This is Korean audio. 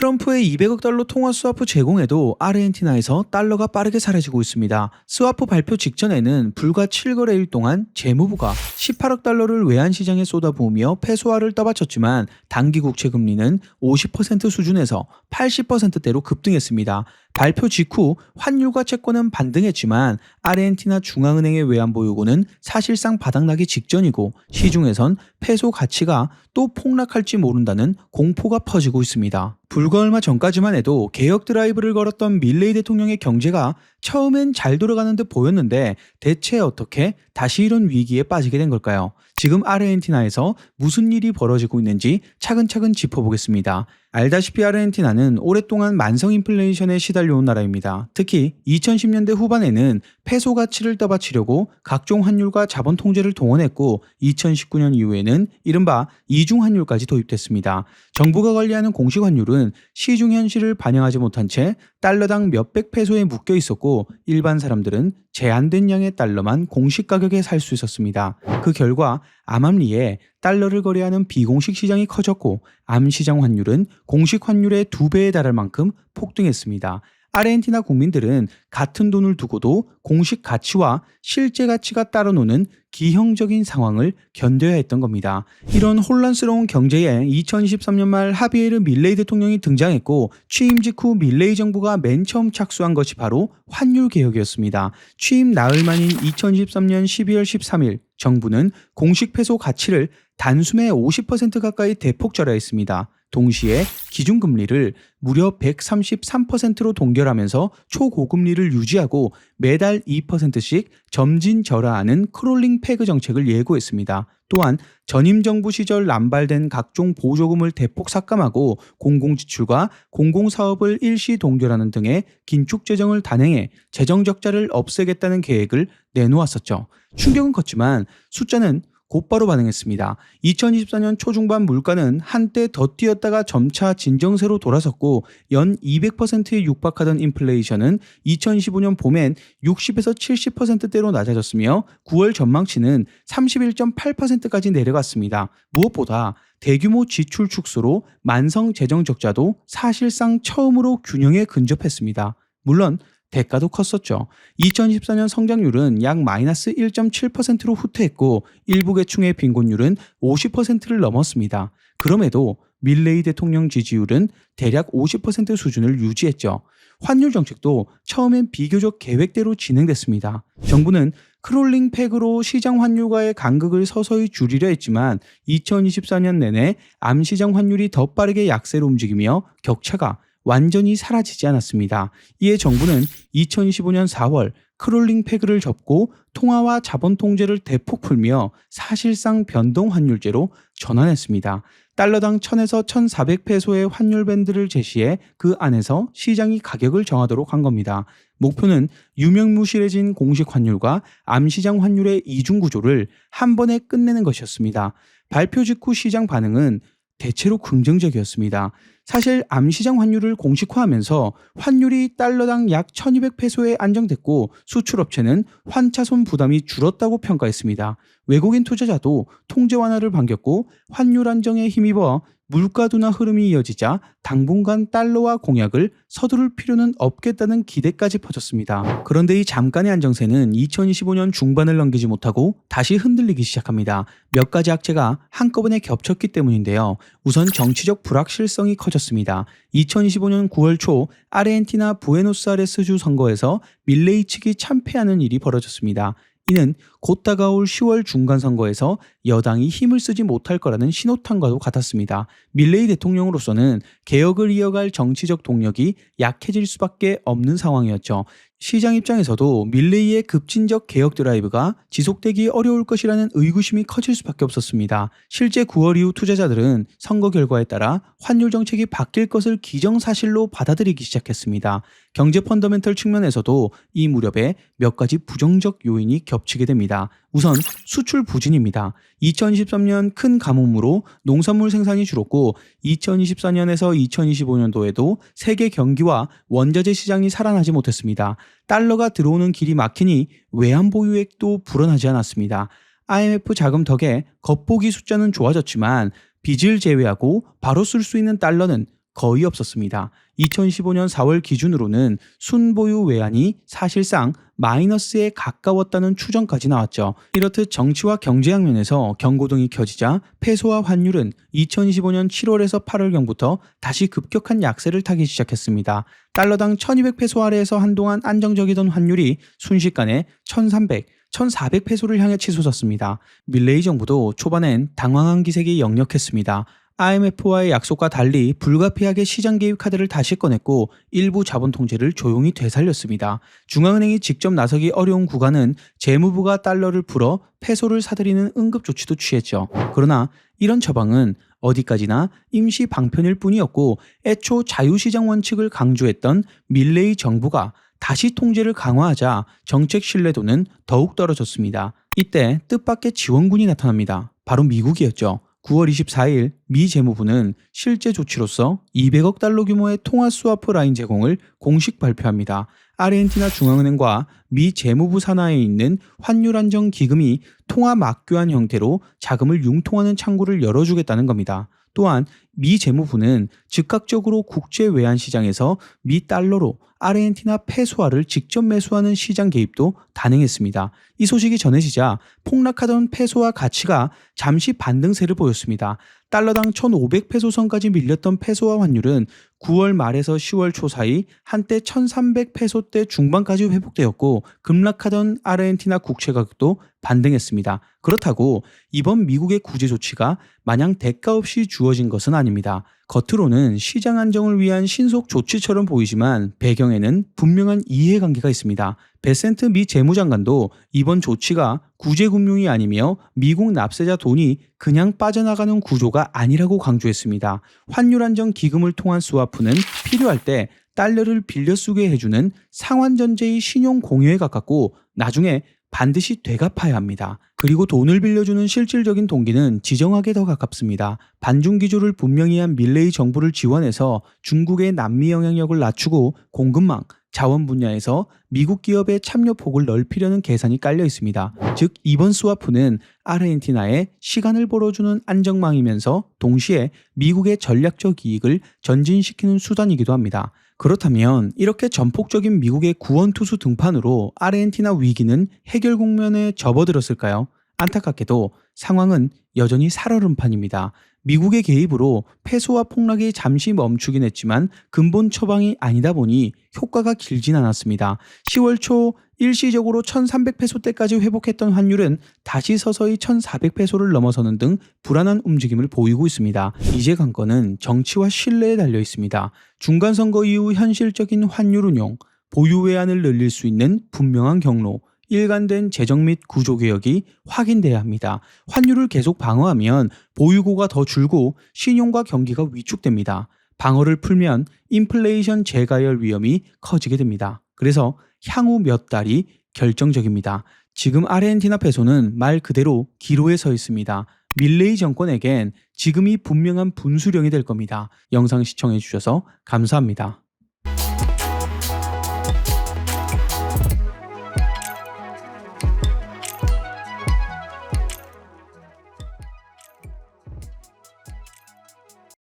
트럼프의 200억 달러 통화 스와프 제공에도 아르헨티나에서 달러가 빠르게 사라지고 있습니다. 스와프 발표 직전에는 불과 7거래일 동안 재무부가 18억 달러를 외환 시장에 쏟아부으며 페소화를 떠받쳤지만 단기 국채 금리는 50% 수준에서 80%대로 급등했습니다. 발표 직후 환율과 채권은 반등했지만 아르헨티나 중앙은행의 외환보 요구는 사실상 바닥나기 직전이고 시중에선 페소 가치가 또 폭락할지 모른다는 공포가 퍼지고 있습니다. 불과 얼마 전까지만 해도 개혁 드라이브를 걸었던 밀레이 대통령의 경제가 처음엔 잘 돌아가는 듯 보였는데 대체 어떻게 다시 이런 위기에 빠지게 된 걸까요? 지금 아르헨티나에서 무슨 일이 벌어지고 있는지 차근차근 짚어보겠습니다. 알다시피 아르헨티나는 오랫동안 만성 인플레이션에 시달려온 나라입니다. 특히 2010년대 후반에는 페소 가치를 떠받치려고 각종 환율과 자본 통제를 동원했고 2019년 이후에는 이른바 이중 환율까지 도입됐습니다. 정부가 관리하는 공식 환율은 시중 현실을 반영하지 못한 채 달러당 몇백 페소에 묶여 있었고 일반 사람들은 제한된 양의 달러만 공식 가격에 살 수 있었습니다. 그 결과 암암리에 달러를 거래하는 비공식 시장이 커졌고 암 시장 환율은 공식 환율의 두 배에 달할 만큼 폭등했습니다. 아르헨티나 국민들은 같은 돈을 두고도 공식 가치와 실제 가치가 따로 노는 기형적인 상황을 견뎌야 했던 겁니다. 이런 혼란스러운 경제에 2023년 말 하비에르 밀레이 대통령이 등장했고 취임 직후 밀레이 정부가 맨 처음 착수한 것이 바로 환율 개혁이었습니다. 취임 나흘 만인 2023년 12월 13일 정부는 공식 페소 가치를 단숨에 50% 가까이 대폭 절하했습니다. 동시에 기준금리를 무려 133%로 동결하면서 초고금리를 유지하고 매달 2%씩 점진 절하하는 크롤링 패그 정책을 예고했습니다. 또한 전임 정부 시절 남발된 각종 보조금을 대폭 삭감하고 공공지출과 공공사업을 일시 동결하는 등의 긴축 재정을 단행해 재정 적자를 없애겠다는 계획을 내놓았었죠. 충격은 컸지만 숫자는 곧바로 반응했습니다. 2024년 초중반 물가는 한때 더 뛰었다가 점차 진정세로 돌아섰고 연 200%에 육박하던 인플레이션은 2025년 봄엔 60에서 70%대로 낮아졌으며 9월 전망치는 31.8%까지 내려갔습니다. 무엇보다 대규모 지출 축소로 만성 재정 적자도 사실상 처음으로 균형에 근접했습니다. 물론 대가도 컸었죠. 2024년 성장률은 약 마이너스 1.7%로 후퇴했고 일부 계층의 빈곤율은 50%를 넘었습니다. 그럼에도 밀레이 대통령 지지율은 대략 50% 수준을 유지했죠. 환율 정책도 처음엔 비교적 계획대로 진행됐습니다. 정부는 크롤링 팩으로 시장 환율과의 간극을 서서히 줄이려 했지만 2024년 내내 암시장 환율이 더 빠르게 약세로 움직이며 격차가 완전히 사라지지 않았습니다. 이에 정부는 2025년 4월 크롤링 패그를 접고 통화와 자본 통제를 대폭 풀며 사실상 변동 환율제로 전환했습니다. 달러당 1000에서 1400페소의 환율 밴드를 제시해 그 안에서 시장이 가격을 정하도록 한 겁니다. 목표는 유명무실해진 공식 환율과 암시장 환율의 이중 구조를 한 번에 끝내는 것이었습니다. 발표 직후 시장 반응은 대체로 긍정적이었습니다. 사실 암시장 환율을 공식화하면서 환율이 달러당 약 1200페소에 안정됐고 수출업체는 환차손 부담이 줄었다고 평가했습니다. 외국인 투자자도 통제 완화를 반겼고 환율 안정에 힘입어 물가 둔화 흐름이 이어지자 당분간 달러와 공약을 서두를 필요는 없겠다는 기대까지 퍼졌습니다. 그런데 이 잠깐의 안정세는 2025년 중반을 넘기지 못하고 다시 흔들리기 시작합니다. 몇 가지 악재가 한꺼번에 겹쳤기 때문인데요. 우선 정치적 불확실성이 커졌습니다. 2025년 9월 초 아르헨티나 부에노스아레스주 선거에서 밀레이 측이 참패하는 일이 벌어졌습니다. 이는 곧 다가올 10월 중간 선거에서 여당이 힘을 쓰지 못할 거라는 신호탄과도 같았습니다. 밀레이 대통령으로서는 개혁을 이어갈 정치적 동력이 약해질 수밖에 없는 상황이었죠. 시장 입장에서도 밀레이의 급진적 개혁 드라이브가 지속되기 어려울 것이라는 의구심이 커질 수밖에 없었습니다. 실제 9월 이후 투자자들은 선거 결과에 따라 환율 정책이 바뀔 것을 기정사실로 받아들이기 시작했습니다. 경제 펀더멘털 측면에서도 이 무렵에 몇 가지 부정적 요인이 겹치게 됩니다. 우선 수출 부진입니다. 2023년 큰 가뭄으로 농산물 생산이 줄었고 2024년에서 2025년도에도 세계 경기와 원자재 시장이 살아나지 못했습니다. 달러가 들어오는 길이 막히니 외환 보유액도 불어나지 않았습니다. IMF 자금 덕에 겉보기 숫자는 좋아졌지만 빚을 제외하고 바로 쓸 수 있는 달러는 거의 없었습니다. 2015년 4월 기준으로는 순보유 외환이 사실상 마이너스에 가까웠다는 추정까지 나왔죠. 이렇듯 정치와 경제학 면에서 경고등이 켜지자 페소화 환율은 2025년 7월에서 8월경부터 다시 급격한 약세를 타기 시작했습니다. 달러당 1200페소 아래에서 한동안 안정적이던 환율이 순식간에 1300, 1400페소를 향해 치솟았습니다. 밀레이 정부도 초반엔 당황한 기색이 역력했습니다. IMF와의 약속과 달리 불가피하게 시장 개입 카드를 다시 꺼냈고 일부 자본 통제를 조용히 되살렸습니다. 중앙은행이 직접 나서기 어려운 구간은 재무부가 달러를 풀어 페소를 사들이는 응급 조치도 취했죠. 그러나 이런 처방은 어디까지나 임시 방편일 뿐이었고 애초 자유시장 원칙을 강조했던 밀레이 정부가 다시 통제를 강화하자 정책 신뢰도는 더욱 떨어졌습니다. 이때 뜻밖의 지원군이 나타납니다. 바로 미국이었죠. 9월 24일 미 재무부는 실제 조치로서 200억 달러 규모의 통화 스와프 라인 제공을 공식 발표합니다. 아르헨티나 중앙은행과 미 재무부 산하에 있는 환율 안정 기금이 통화 막교환 형태로 자금을 융통하는 창구를 열어주겠다는 겁니다. 또한 미 재무부는 즉각적으로 국제 외환 시장에서 미 달러로 아르헨티나 페소화를 직접 매수하는 시장 개입도 단행했습니다. 이 소식이 전해지자 폭락하던 페소화 가치가 잠시 반등세를 보였습니다. 달러당 1,500페소 선까지 밀렸던 페소화 환율은 9월 말에서 10월 초 사이 한때 1,300페소대 중반까지 회복되었고 급락하던 아르헨티나 국채 가격도 반등했습니다. 그렇다고 이번 미국의 구제 조치가 마냥 대가 없이 주어진 것은 아닙니다. 겉으로는 시장 안정을 위한 신속 조치처럼 보이지만 배경에는 분명한 이해관계가 있습니다. 베센트 미 재무장관도 이번 조치가 구제금융이 아니며 미국 납세자 돈이 그냥 빠져나가는 구조가 아니라고 강조했습니다. 환율 안정 기금을 통한 스와 프는 필요할 때 달러를 빌려 쓰게 해주는 상환전제의 신용 공유에 가깝고 나중에 반드시 되갚아야 합니다. 그리고 돈을 빌려주는 실질적인 동기는 지정학에 더 가깝습니다. 반중 기조를 분명히 한 밀레이 정부를 지원해서 중국의 남미 영향력을 낮추고 공급망, 자원 분야에서 미국 기업의 참여 폭을 넓히려는 계산이 깔려 있습니다. 즉 이번 스와프는 아르헨티나에 시간을 벌어주는 안정망이면서 동시에 미국의 전략적 이익을 전진시키는 수단이기도 합니다. 그렇다면 이렇게 전폭적인 미국의 구원 투수 등판으로 아르헨티나 위기는 해결 국면에 접어들었을까요? 안타깝게도 상황은 여전히 살얼음판입니다. 미국의 개입으로 폐소와 폭락이 잠시 멈추긴 했지만 근본 처방이 아니다 보니 효과가 길진 않았습니다. 10월 초 일시적으로 1300페소대까지 회복했던 환율은 다시 서서히 1400페소를 넘어서는 등 불안한 움직임을 보이고 있습니다. 이제 관건은 정치와 신뢰에 달려 있습니다. 중간 선거 이후 현실적인 환율 운용, 보유 외환을 늘릴 수 있는 분명한 경로, 일관된 재정 및 구조 개혁이 확인돼야 합니다. 환율을 계속 방어하면 보유고가 더 줄고 신용과 경기가 위축됩니다. 방어를 풀면 인플레이션 재가열 위험이 커지게 됩니다. 그래서 향후 몇 달이 결정적입니다. 지금 아르헨티나 페소는 말 그대로 기로에 서 있습니다. 밀레이 정권에겐 지금이 분명한 분수령이 될 겁니다. 영상 시청해 주셔서 감사합니다.